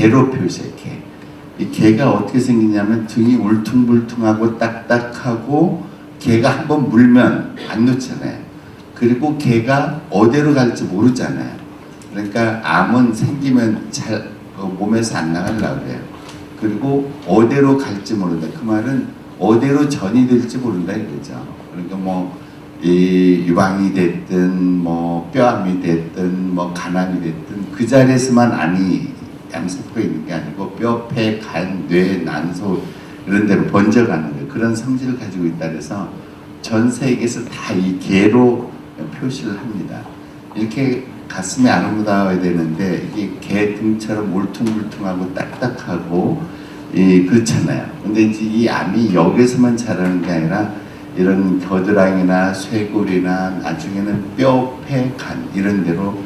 개로 표시해 개. 이 개가 어떻게 생기냐면 등이 울퉁불퉁하고 딱딱하고 개가 한 번 물면 안 놓잖아요. 그리고 개가 어디로 갈지 모르잖아요. 그러니까 암은 생기면 잘 어, 몸에서 안 나가려고 그래요. 그리고 어디로 갈지 모른다. 그 말은 어디로 전이 될지 모른다 이거죠. 그러니까 뭐 이 유방이 됐든 뭐 뼈암이 됐든 뭐 간암이 됐든 그 자리에서만 암이 양세포가 있는 게 아니고 뼈, 폐, 간, 뇌, 난소 이런 데로 번져가는 거예요. 그런 성질을 가지고 있다 그래서 전 세계에서 다 이 개로 표시를 합니다. 이렇게 가슴이 아름다워야 되는데 이게 개 등처럼 울퉁불퉁하고 딱딱하고 이 그렇잖아요. 근데 이제 이 암이 여기서만 자라는 게 아니라 이런 겨드랑이나 쇄골이나 나중에는 뼈, 폐, 간 이런 데로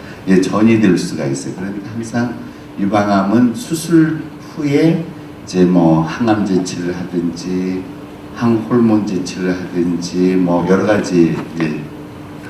전이 될 수가 있어요. 그러니까 항상 유방암은 수술 후에 이제 뭐 항암 제치를 하든지 항호르몬 제치를 하든지 뭐 여러 가지 이제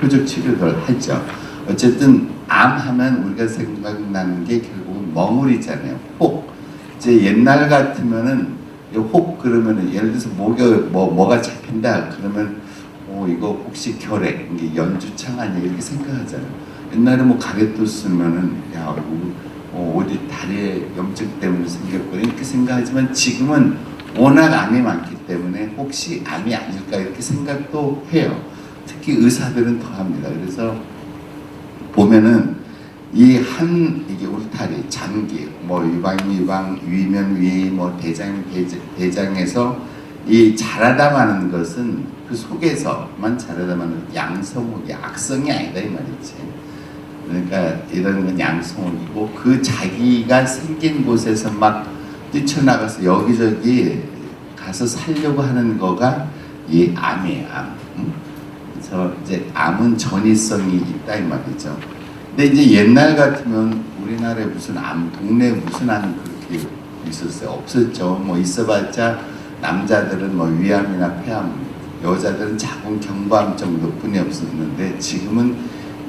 표적 치료를 하죠. 어쨌든 암 하면 우리가 생각나는 게 결국은 멍울이잖아요. 혹. 이제 옛날 같으면은 이혹 그러면은 예를 들어서 목에 뭐 뭐가 잡힌다 그러면 어 이거 혹시 결핵 이게 연주창 아니야 이렇게 생각하잖아요. 옛날에 뭐 가래도 쓰면은 야 어, 어디 다리에 염증 때문에 생겼거나 이렇게 생각하지만 지금은 워낙 암이 많기 때문에 혹시 암이 아닐까 이렇게 생각도 해요. 특히 의사들은 더 합니다. 그래서 보면은 이 한 이게 울타리, 장기, 뭐 유방, 유방, 위면 위, 뭐 대장, 대장 대장에서 이 자라다 마는 것은 그 속에서만 자라다 마는 양성옥이 악성이 아니다 이 말이지. 그러니까 이런 건 양성옥이고 그 자기가 생긴 곳에서 막 뛰쳐나가서 여기저기 가서 살려고 하는 거가 이 암이에요, 암. 응? 그래서 이제 암은 전이성이 있다 이 말이죠. 근데 이제 옛날 같으면 우리나라에 무슨 암, 동네에 무슨 암 그렇게 있었어요? 없었죠. 뭐 있어봤자 남자들은 뭐 위암이나 폐암, 여자들은 자궁 경부암 정도뿐이 없었는데 지금은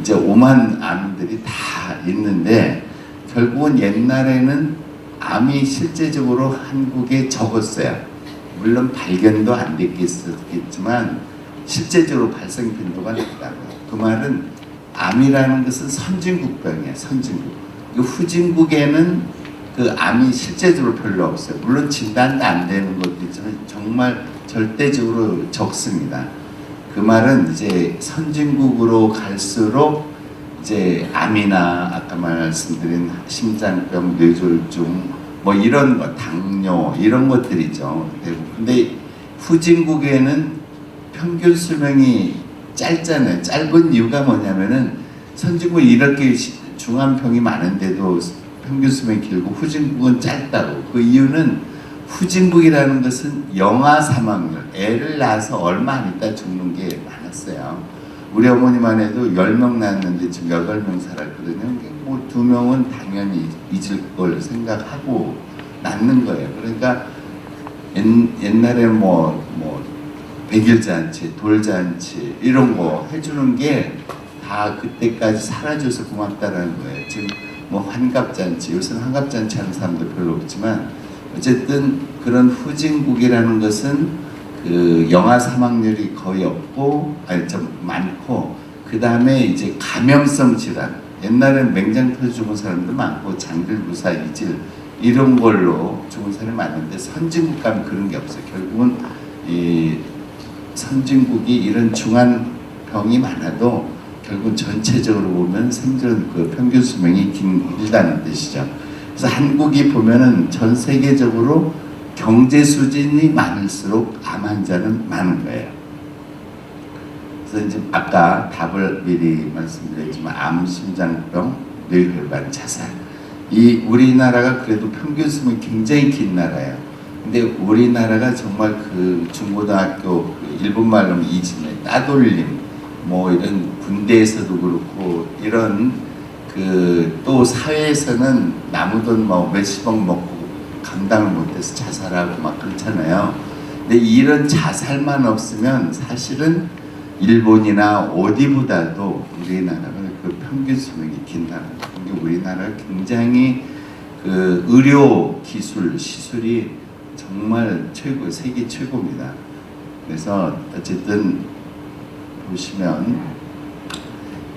이제 오만 암들이 다 있는데 결국은 옛날에는 암이 실제적으로 한국에 적었어요. 물론 발견도 안 됐겠지만 실제적으로 발생 빈도가 높다고요. 그 말은 암이라는 것은 선진국병이에요. 선진국. 이 후진국에는 그 암이 실제적으로 별로 없어요. 물론 진단도 안 되는 것도 있지만 정말 절대적으로 적습니다. 그 말은 이제 선진국으로 갈수록 이제 암이나 아까 말씀드린 심장병, 뇌졸중 뭐 이런 거, 당뇨 이런 것들이죠. 대부분. 근데 후진국에는 평균 수명이 짧잖아요. 짧은 이유가 뭐냐면은 선진국은 이렇게 시- 중환병이 많은데도 평균 수명이 길고 후진국은 짧다고. 그 이유는 후진국이라는 것은 영아 사망률, 애를 낳아서 얼마 안 있다 죽는 게 많았어요. 우리 어머니만 해도 10명 낳았는데 지금 8명 살았거든요. 뭐두 명은 당연히 잊을 걸 생각하고 낳는 거예요. 그러니까 옛, 옛날에 뭐, 뭐, 백일잔치, 돌잔치, 이런 거 해주는 게 다 그때까지 사라져서 고맙다라는 거예요. 지금 뭐 환갑잔치, 요새는 환갑잔치 하는 사람도 별로 없지만, 어쨌든 그런 후진국이라는 것은 그 영아 사망률이 거의 없고, 아니 좀 많고, 그 다음에 이제 감염성 질환, 옛날에는 맹장 터져 죽은 사람도 많고, 장들부사, 이질, 이런 걸로 죽은 사람이 많은데, 선진국 가면 그런 게 없어요. 결국은 이 선진국이 이런 중한 병이 많아도 결국 전체적으로 보면 생존 그 평균 수명이 긴, 길다는 뜻이죠. 그래서 한국이 보면은 전 세계적으로 경제 수준이 많을수록 암 환자는 많은 거예요. 그래서 이제 아까 답을 미리 말씀드렸지만 암, 심장병, 뇌혈관, 자살. 이 우리나라가 그래도 평균 수명이 굉장히 긴 나라예요. 근데 우리나라가 정말 그 중고등학교 그 일본 말로 이진에 따돌림 뭐 이런 군대에서도 그렇고 이런 그 또 사회에서는 남의 돈뭐 몇십억 먹고 감당을 못해서 자살하고 막 그렇잖아요. 근데 이런 자살만 없으면 사실은 일본이나 어디보다도 우리나라는 그 평균 수명이 긴 나라. 근데 우리나라가 굉장히 그 의료 기술 시술이 정말 최고 세계 최고입니다. 그래서 어쨌든 보시면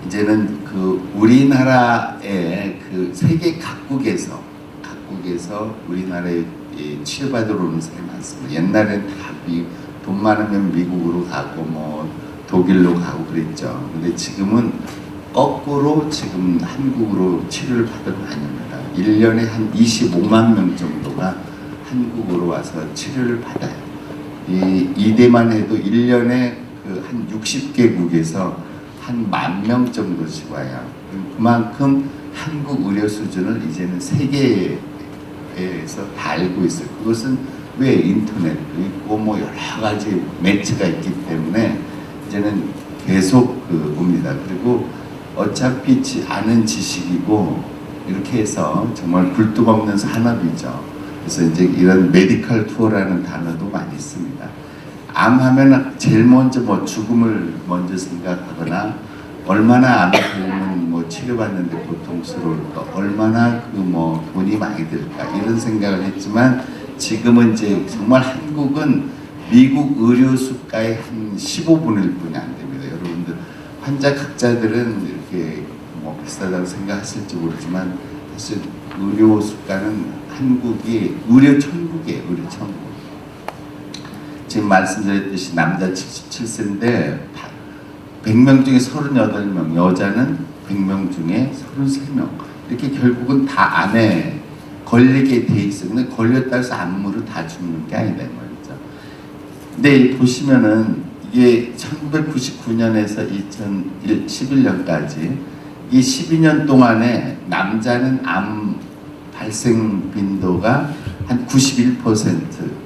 이제는 그 우리나라의 그 세계 각국에서 각국에서 우리나라에 이 치료받으러 오는 사람이 많습니다. 옛날엔 다돈 많으면 미국으로 가고 뭐 독일로 가고 그랬죠. 근데 지금은 거꾸로 지금 한국으로 치료를 받으러 옵니다. 1년에 한 25만 명 정도가 한국으로 와서 치료를 받아요. 이 이대만 해도 1년에 그 한 60개국에서 한 만 명 정도씩 와요. 그만큼 한국 의료 수준을 이제는 세계에서 다 알고 있어요. 그것은 왜 인터넷도 있고 뭐 여러 가지 매체가 있기 때문에 이제는 계속 그 옵니다. 그리고 어차피 지, 아는 지식이고 이렇게 해서 정말 굴뚝 없는 산업이죠. 그래서 이제 이런 메디컬 투어라는 단어도 많이 씁니다. 암 하면 제일 먼저 뭐 죽음을 먼저 생각하거나 얼마나 암이 걸리면 뭐 치료받는데 고통스러울까 얼마나 그 뭐 돈이 많이 들까 이런 생각을 했지만 지금은 이제 정말 한국은 미국 의료 수가의 한 15분일 뿐이 안 됩니다. 여러분들 환자 각자들은 이렇게 뭐 비싸다고 생각하실지 모르지만 사실 의료 수가는 한국이 의료 천국이에요. 의료 천국. 지금 말씀드렸듯이 남자 77세인데 100명 중에 38명, 여자는 100명 중에 33명. 이렇게 결국은 다 암에 걸리게 돼 있어요. 근데 걸렸다 해서 암으로 다 죽는 게 아니다 이 말이죠. 근데 보시면은 이게 1999년에서 2011년까지 이 12년 동안에 남자는 암 발생 빈도가 한 91%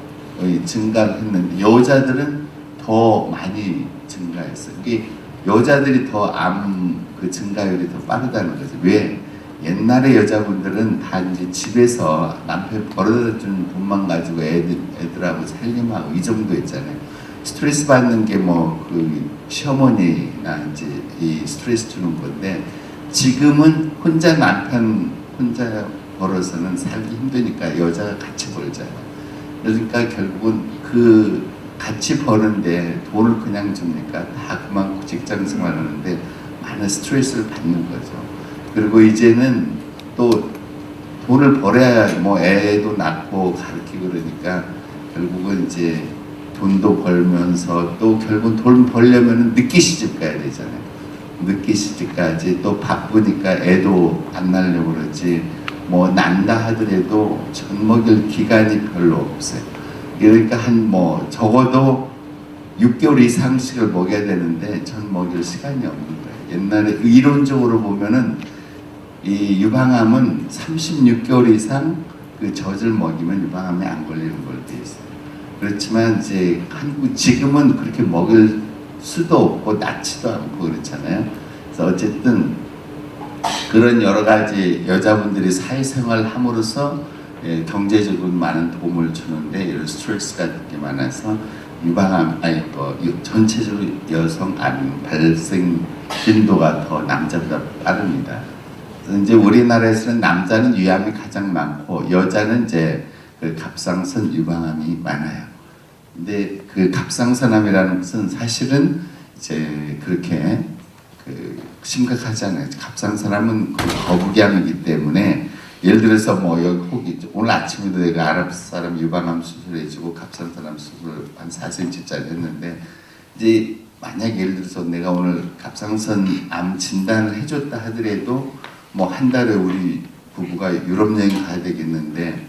증가를 했는데 여자들은 더 많이 증가했어요. 이게 여자들이 더 암 그 증가율이 더 빠르다는 거죠. 왜? 옛날에 여자분들은 다 이제 집에서 남편 벌어다 준 돈만 가지고 애들, 애들하고 살림하고 이 정도 있잖아요. 스트레스 받는 게 뭐 그 시어머니나 이제 이 스트레스 주는 건데 지금은 혼자 남편 혼자 벌어서는 살기 힘드니까 여자가 같이 벌잖아요. 그러니까 결국은 그 같이 버는데 돈을 그냥 줍니까? 다 그만큼 직장 생활하는데 많은 스트레스를 받는 거죠. 그리고 이제는 또 돈을 벌어야 뭐 애도 낳고 가르치고 그러니까 결국은 이제 돈도 벌면서 또 결국은 돈 벌려면은 늦게 시집 가야 되잖아요. 늦게 시집 가야지 또 바쁘니까 애도 안 낳으려고 그러지 뭐 난다 하더라도 젖 먹일 기간이 별로 없어요. 그러니까 한 뭐 적어도 6개월 이상씩을 먹여야 되는데 젖 먹일 시간이 없는 거예요. 옛날에 이론적으로 보면은 이 유방암은 36개월 이상 그 젖을 먹이면 유방암에 안 걸리는 걸로 돼 있어요. 그렇지만 이제 한국 지금은 그렇게 먹을 수도 없고 낳지도 않고 그렇잖아요. 그래서 어쨌든 그런 여러 가지 여자분들이 사회생활 함으로써 예, 경제적으로 많은 도움을 주는데 이런 스트레스 같은 게 많아서 유방암 아니 뭐 유- 전체적으로 여성 암 발생 빈도가 더 남자보다 빠릅니다. 이제 우리나라에서는 남자는 유암이 가장 많고 여자는 이제 그 갑상선 유방암이 많아요. 근데 그 갑상선암이라는 것은 사실은 이제 그렇게 그 심각하지 않아요. 갑상선암은 그 거북이암이기 때문에 예를 들어서 뭐 여기 혹이 오늘 아침에도 내가 아랍 사람 유방암 수술해주고 갑상선암 수술 한 4cm짜리 했는데 이제 만약 예를 들어서 내가 오늘 갑상선 암 진단을 해줬다 하더라도 뭐 한 달에 우리 부부가 유럽 여행 가야 되겠는데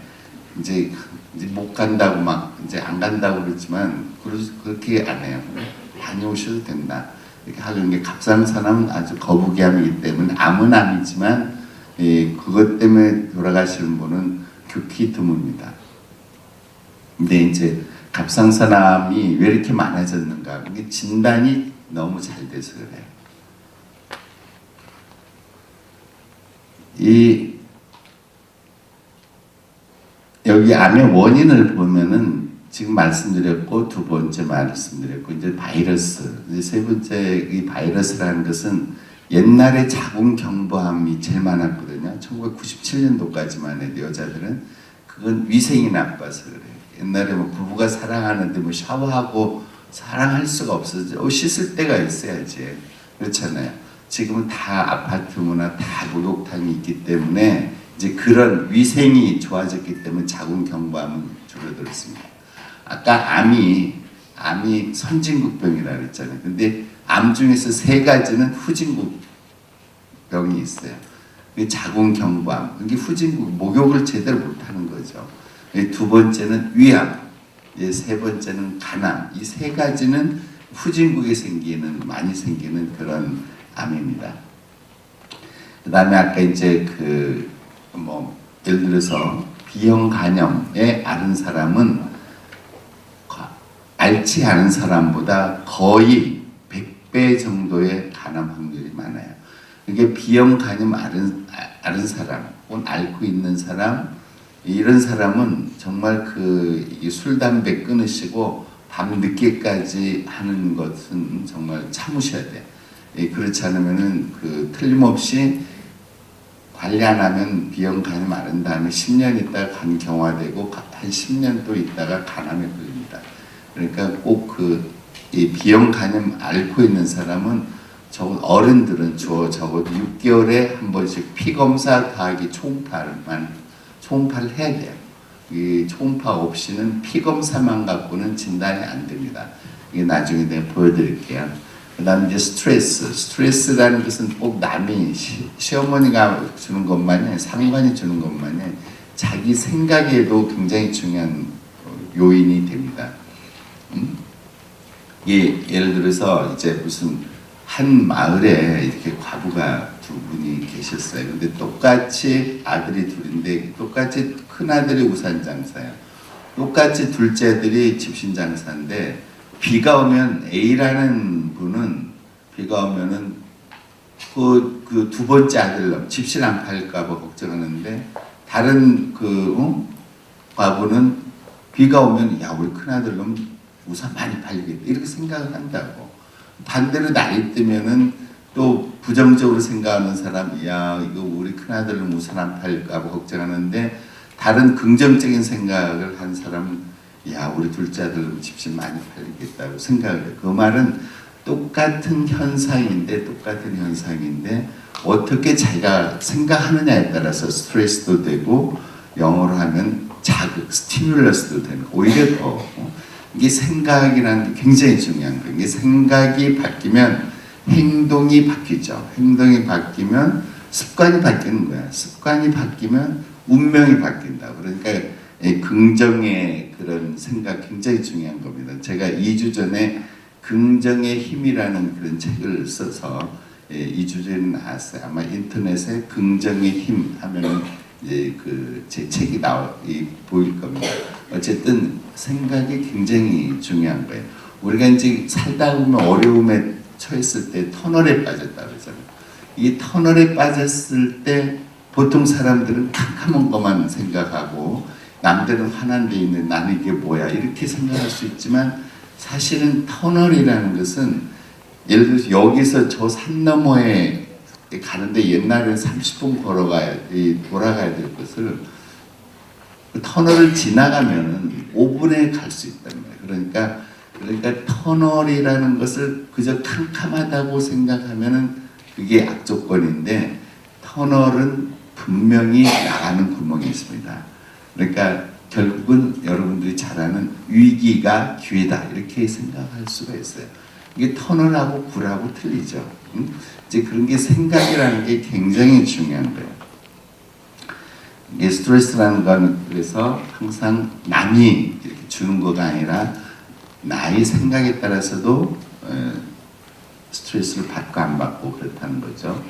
이제 이제 못 간다고 막 이제 안 간다고 그러지만 그러, 그렇게 안 해요. 다녀오셔도 된다. 이렇게 하는 게 갑상선암은 아주 거북이암이기 때문에 암은 아니지만 예, 그것 때문에 돌아가시는 분은 극히 드뭅니다. 근데 이제 갑상선암이 왜 이렇게 많아졌는가? 이게 진단이 너무 잘 돼서 그래요. 이 여기 암의 원인을 보면은 지금 말씀드렸고 두 번째 말씀드렸고 이제 바이러스 이제 세 번째 이 바이러스라는 것은 옛날에 자궁 경부암이 제일 많았거든요. 1997년도까지만 해도 여자들은 그건 위생이 나빠서 그래요. 옛날에 뭐 부부가 사랑하는데 뭐 샤워하고 사랑할 수가 없어져. 어, 씻을 때가 있어야지. 그렇잖아요. 지금은 다 아파트 문화 다 목욕탕이 있기 때문에 이제 그런 위생이 좋아졌기 때문에 자궁 경부암은 줄어들었습니다. 아까 암이 암이 선진국병이라 그랬잖아요. 근데 암 중에서 세 가지는 후진국 병이 있어요. 그게 자궁 경부암. 이게 후진국 목욕을 제대로 못하는 거죠. 두 번째는 위암. 세 번째는 간암. 이 세 가지는 후진국에 생기는 많이 생기는 그런 암입니다. 그 다음에 아까 이제 그 뭐 예를 들어서 B형 간염에 앓은 사람은 과- 앓지 않은 사람보다 거의 100배 정도의 간암 확률이 많아요. 이게 B형 간염 앓은, 아- 앓은 사람, 혹은 앓고 있는 사람, 이런 사람은 정말 그 술, 담배 끊으시고 밤 늦게까지 하는 것은 정말 참으셔야 돼요. 예, 그렇지 않으면은 그 틀림없이 관리 안 하면 B형 간염 앓은 다음에 10년 있다가 간 경화되고 가- 한 10년 또 있다가 간암에 걸립니다. 그러니까 꼭그 B형 간염 앓고 있는 사람은 적어 어른들은 저 적어도 6개월에 한 번씩 피 검사 더하기 초음파만 초음파를 해야 돼요. 이 초음파 없이는 피 검사만 갖고는 진단이 안 됩니다. 이게 나중에 내가 보여드릴게요. 그다음 이제 스트레스. 스트레스라는 것은 꼭 남이 시, 시어머니가 주는 것만이 상관이 주는 것만이 자기 생각에도 굉장히 중요한 어, 요인이 됩니다. 음? 예, 예를 들어서 이제 무슨 한 마을에 이렇게 과부가 두 분이 계셨어요. 근데 똑같이 아들이 둘인데 똑같이 큰 아들이 우산 장사예요. 똑같이 둘째 아들이 집신 장사인데 비가 오면 A라는 분은 비가 오면은 그 그 두 번째 아들 집신 안 팔까봐 걱정하는데 다른 그 어? 과부는 비가 오면 야 우리 큰 아들 놈 우산 많이 팔리겠다. 이렇게 생각을 한다고. 반대로 날이 뜨면은 또 부정적으로 생각하는 사람 야 이거 우리 큰 아들은 우산 안 팔까봐 걱정하는데 다른 긍정적인 생각을 한 사람은 야 우리 둘째 아들 집신 많이 팔리겠다고 생각을 해요. 그 말은 똑같은 현상인데 똑같은 현상인데 어떻게 자기가 생각하느냐에 따라서 스트레스도 되고 영어로 하면 자극, 스티뮬러스도 되는 오히려 더 어, 이게 생각이라는 게 굉장히 중요한 거예요. 이게 생각이 바뀌면 행동이 바뀌죠. 행동이 바뀌면 습관이 바뀌는 거야. 습관이 바뀌면 운명이 바뀐다. 그러니까 이 긍정의 그런 생각 굉장히 중요한 겁니다. 제가 2주 전에 긍정의 힘이라는 그런 책을 써서 예, 2주 전에 나왔어요. 아마 인터넷에 긍정의 힘 이제 그제 책이 나와 이, 보일 겁니다. 어쨌든 생각이 굉장히 중요한 거예요. 우리가 이제 살다 보면 어려움에 처했을 때 터널에 빠졌다 그러잖아요. 이 터널에 빠졌을 때 보통 사람들은 캄캄한 것만 생각하고 남들은 화난 데 있는 나는 이게 뭐야 이렇게 생각할 수 있지만 사실은 터널이라는 것은 예를 들어서 여기서 저 산 너머에 가는데 옛날에 30분 걸어가야 이 돌아가야 될 것을 그 터널을 지나가면은 5분에 갈 수 있단 말이에요. 그러니까 그러니까 터널이라는 것을 그저 캄캄하다고 생각하면은 그게 악조건인데 터널은 분명히 나가는 구멍이 있습니다. 그러니까 결국은 여러분들이 잘 아는 위기가 기회다 이렇게 생각할 수가 있어요. 이게 터널하고 굴하고 틀리죠. 응? 이제 그런 게 생각이라는 게 굉장히 중요한 거예요. 이게 스트레스라는 건 그래서 항상 남이 이렇게 주는 거가 아니라 나의 생각에 따라서도 어, 스트레스를 받고 안 받고 그렇다는 거죠.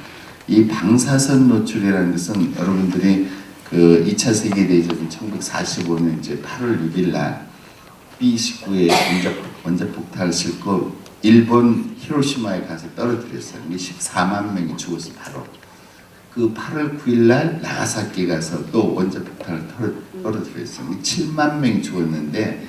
이 방사선 노출이라는 것은 여러분들이 그 2차 세계대전 1945년 이제 8월 6일 날 B-29의 원자, 원자 폭탄을 싣고 일본 히로시마에 가서 떨어뜨렸어요. 이게 14만 명이 죽었어 바로. 그 8월 9일 날 나가사키 가서 또 원자 폭탄을 떨어- 떨어뜨렸어요. 7만 명이 죽었는데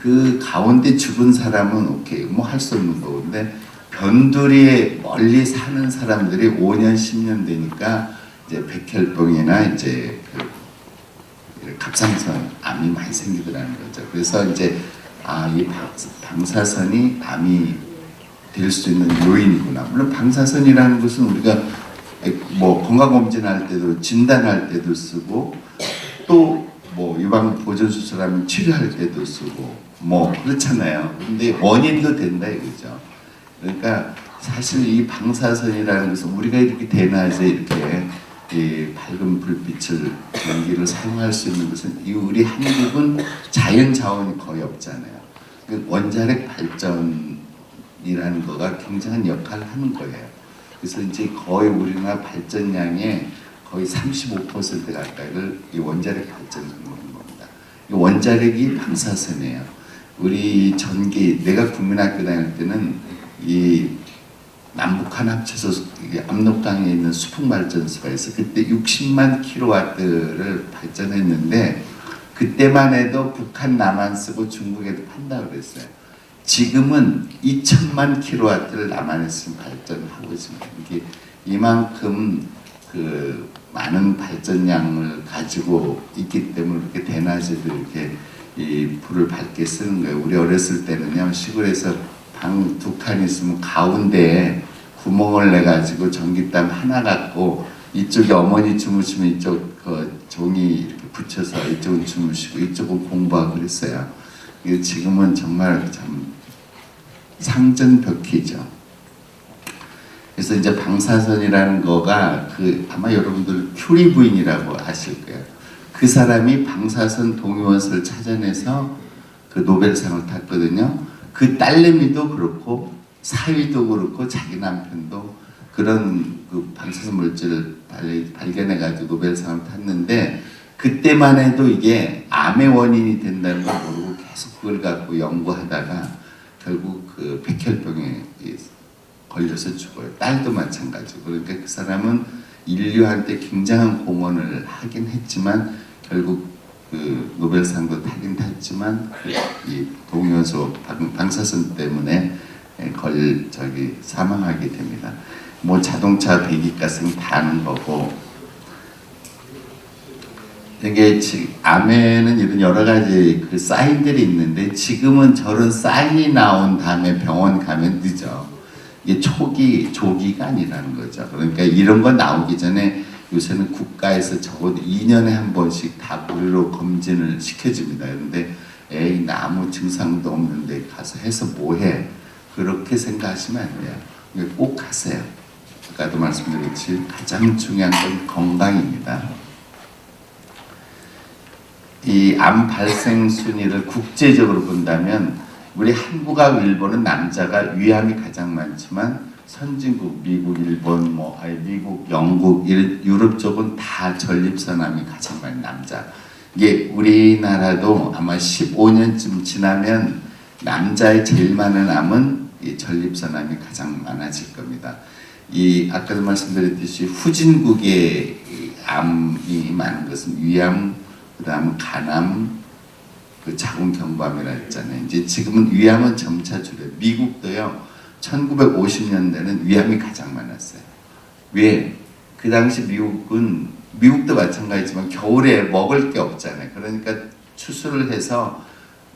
그 가운데 죽은 사람은 오케이 뭐 할 수 없는 거고 근데 변두리에 멀리 사는 사람들이 5년 10년 되니까 이제 백혈병이나 이제 그 갑상선 암이 많이 생기더라는 거죠. 그래서 이제 아이 방사선이 암이 될 수 있는 요인이구나. 물론 방사선이라는 것은 우리가 뭐 건강검진할 때도 진단할 때도 쓰고 또 뭐 유방 보존 수술하면 치료할 때도 쓰고 뭐 그렇잖아요. 근데 원인도 된다 이거죠. 그러니까 사실 이 방사선이라는 것은 우리가 이렇게 대낮에 이렇게 이 밝은 불빛을 전기를 사용할 수 있는 것은 이 우리 한국은 자연 자원이 거의 없잖아요. 그 원자력 발전 이라는 거가 굉장한 역할을 하는 거예요. 그래서 이제 거의 우리나라 발전량의 거의 35% 가까이를 이 원자력 발전하는 겁니다. 이 원자력이 방사선이에요. 우리 전기 내가 국민학교 다닐 때는 이 남북한 합쳐서 압록강에 있는 수풍 발전소가 있어 그때 60만 킬로와트를 발전했는데 그때만 해도 북한 남한 쓰고 중국에도 판다 그랬어요. 지금은 2천만 킬로와트를 남한에서 발전하고 있습니다. 이게 이만큼 그 많은 발전량을 가지고 있기 때문에 이렇게 대낮에도 이렇게 이 불을 밝게 쓰는 거예요. 우리 어렸을 때는요 시골에서 방 두 칸 있으면 가운데에 구멍을 내 가지고 전기땀 하나 갖고 이쪽에 어머니 주무시면 이쪽 그 종이 붙여서 이쪽은 주무시고 이쪽은 공부하고 그랬어요. 지금은 정말 참 상전벽희죠. 그래서 이제 방사선이라는 거가 그 아마 여러분들 큐리 부인이라고 아실 거예요. 그 사람이 방사선 동위원소를 찾아내서 그 노벨상을 탔거든요. 그 딸내미도 그렇고 사위도 그렇고 자기 남편도 그런 그 방사선 물질을 발견해 가지고 노벨상을 탔는데 그때만 해도 이게 암의 원인이 된다는 걸 모르고 계속 그걸 갖고 연구하다가 결국 그 백혈병에 걸려서 죽어요. 딸도 마찬가지고 그러니까 그 사람은 인류한테 굉장한 공헌을 하긴 했지만 결국 그 노벨상도 타긴 탔지만 그이 동요소 방 사선 때문에 걸 저기 사망하게 됩니다. 뭐 자동차 배기가스는 다는 거고 이게 암에는 이런 여러 가지 그 사인들이 있는데 지금은 저런 사인이 나온 다음에 병원 가면 늦어. 이게 초기 조기가 아니라는 거죠. 그러니까 이런 거 나오기 전에 요새는 국가에서 적어도 2년에 한 번씩 다 무료로 검진을 시켜줍니다. 그런데 에이 나 아무 증상도 없는데 가서 해서 뭐해? 그렇게 생각하시면 안 돼요. 꼭 가세요. 아까도 말씀드렸지 가장 중요한 건 건강입니다. 이 암 발생 순위를 국제적으로 본다면 우리 한국하고 일본은 남자가 위암이 가장 많지만 선진국 미국, 일본, 뭐 아니 미국, 영국, 유럽 쪽은 다 전립선암이 가장 많은 남자. 이게 우리나라도 아마 15년쯤 지나면 남자의 제일 많은 암은 이 전립선암이 가장 많아질 겁니다. 이 아까도 말씀드렸듯이 후진국의 암이 많은 것은 위암, 그 다음 간암, 그 자궁 경부암이라 했잖아요. 이제 지금은 위암은 점차 줄여. 미국도요. 1950년대는 위암이 가장 많았어요. 왜? 그 당시 미국은 미국도 마찬가지지만 겨울에 먹을 게 없잖아요. 그러니까 추수를 해서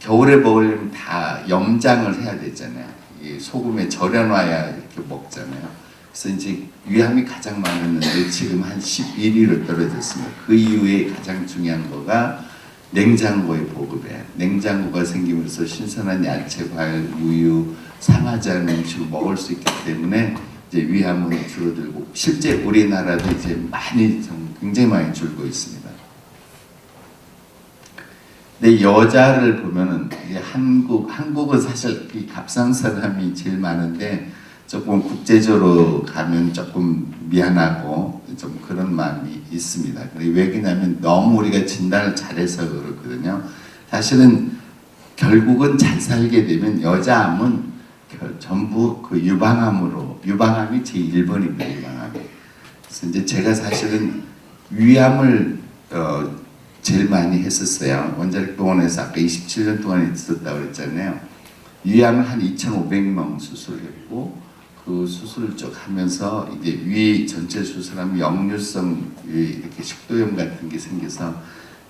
겨울에 먹으려면 다 염장을 해야 되잖아요. 이 소금에 절여놔야 이렇게 먹잖아요. 그래서 이제 위암이 가장 많았는데 지금 한 11위로 떨어졌습니다. 그 이후에 가장 중요한 거가 냉장고의 보급에 냉장고가 생기면서 신선한 야채, 과일, 우유, 상하지 않은 음식을 먹을 수 있기 때문에 이제 위암은 줄어들고 실제 우리나라도 이제 많이 굉장히 많이 줄고 있습니다. 근데 여자를 보면은 한국 한국은 사실 이 갑상선암이 제일 많은데 조금 국제적으로 가면 조금 미안하고 좀 그런 마음이 있습니다. 왜 그러냐면 너무 우리가 진단을 잘해서 그렇거든요. 사실은 결국은 잘 살게 되면 여자암은 전부 그 유방암으로 유방암이 제 1번입니다. 유방암이. 그래서 이제 제가 사실은 위암을 어, 제일 많이 했었어요. 원자력병원에서 아까 27년 동안 있었다고 그랬잖아요. 위암을 한 2,500명 수술했고 그 수술을 쭉 하면서 이제 위 전체 수술하면 역류성 이 이렇게 식도염 같은 게 생겨서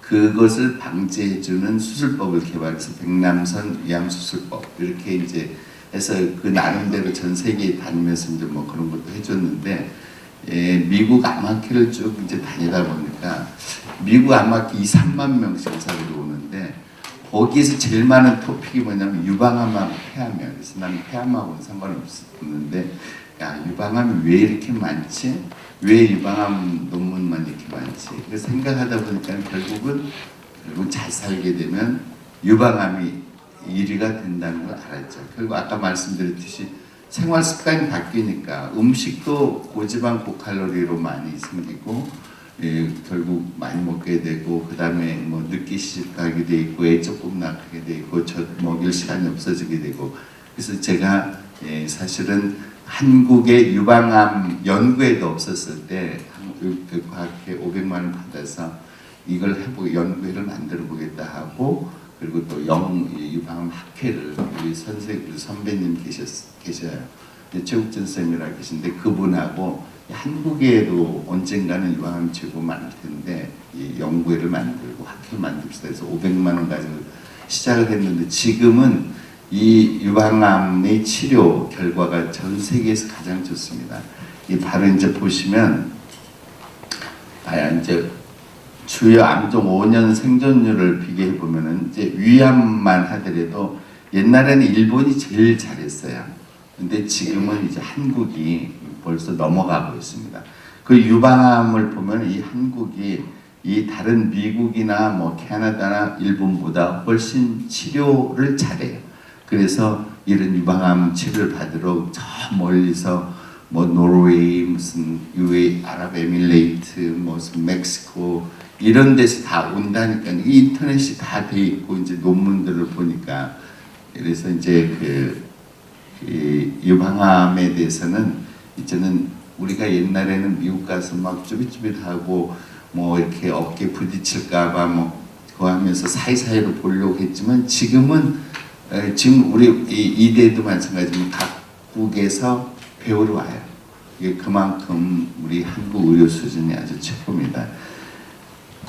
그것을 방지해주는 수술법을 개발해서 백남선 위암 수술법 이렇게 이제 해서 그 나름대로 전 세계 다니면서 이제 뭐 그런 것도 해줬는데 예, 미국 암학회를 쭉 이제 다니다 보니까 미국 암학회 2, 3만 명씩 의사들이 거기에서 제일 많은 토픽이 뭐냐면 유방암하고 폐암이야. 그래서 나는 폐암하고는 상관없었는데 야 유방암이 왜 이렇게 많지? 왜 유방암 논문만 이렇게 많지? 그래서 생각하다 보니까 결국은 결국 잘 살게 되면 유방암이 1위가 된다는 걸 알았죠. 결국 아까 말씀드렸듯이 생활 습관이 바뀌니까 음식도 고지방 고칼로리로 많이 생기고 예, 결국 많이 먹게 되고 그 다음에 뭐 늦게 시집가게 돼 있고 애 조금 낳게 돼 있고 저 먹일 시간이 없어지게 되고 그래서 제가 예, 사실은 한국의 유방암 연구에도 없었을 때 한국 그 과학회 500만 원 받아서 이걸 해보고 연구회를 만들어 보겠다 하고 그리고 또 영 유방암 학회를 우리 선생 우리 선배님 계셨 계셔요. 최욱전 쌤이라 계신데 그분하고 한국에도 언젠가는 유방암 치고 많을 텐데 이 연구회를 만들고 학회를 만듭시다 해서 500만 원 가지고 시작을 했는데 지금은 이 유방암의 치료 결과가 전 세계에서 가장 좋습니다. 이 바로 이제 보시면 아 이제 주요 암종 5년 생존율을 비교해 보면은 이제 위암만 하더라도 옛날에는 일본이 제일 잘했어요. 근데 지금은 이제 한국이 벌써 넘어가고 있습니다. 그 유방암을 보면 이 한국이 이 다른 미국이나 뭐 캐나다나 일본보다 훨씬 치료를 잘해요. 그래서 이런 유방암 치료를 받으러 저 멀리서 뭐 노르웨이 무슨 유에 아랍에밀레이트 무슨 멕시코 이런 데서 다 온다니까 이 인터넷이 다 돼 있고 이제 논문들을 보니까 그래서 이제 그, 이 유방암에 대해서는 이제는 우리가 옛날에는 미국 가서 막 쭈빗쭈빗하고 뭐 이렇게 어깨 부딪힐까봐 뭐 그거 하면서 사이사이로 보려고 했지만 지금은 에, 지금 우리 이 이대도 마찬가지지만 각국에서 배우러 와요. 이게 그만큼 우리 한국 의료 수준이 아주 최고입니다.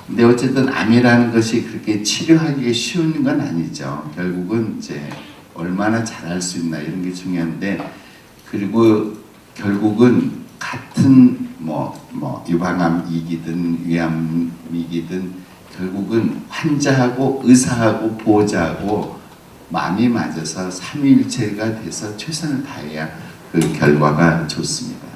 근데 어쨌든 암이라는 것이 그렇게 치료하기 쉬운 건 아니죠. 결국은 이제 얼마나 잘할 수 있나 이런 게 중요한데 그리고 결국은 같은 뭐, 뭐 유방암이기든 위암이기든 결국은 환자하고 의사하고 보호자하고 마음이 맞아서 삼위일체가 돼서 최선을 다해야 그 결과가 좋습니다.